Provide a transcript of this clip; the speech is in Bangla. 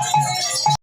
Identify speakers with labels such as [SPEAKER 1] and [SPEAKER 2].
[SPEAKER 1] you.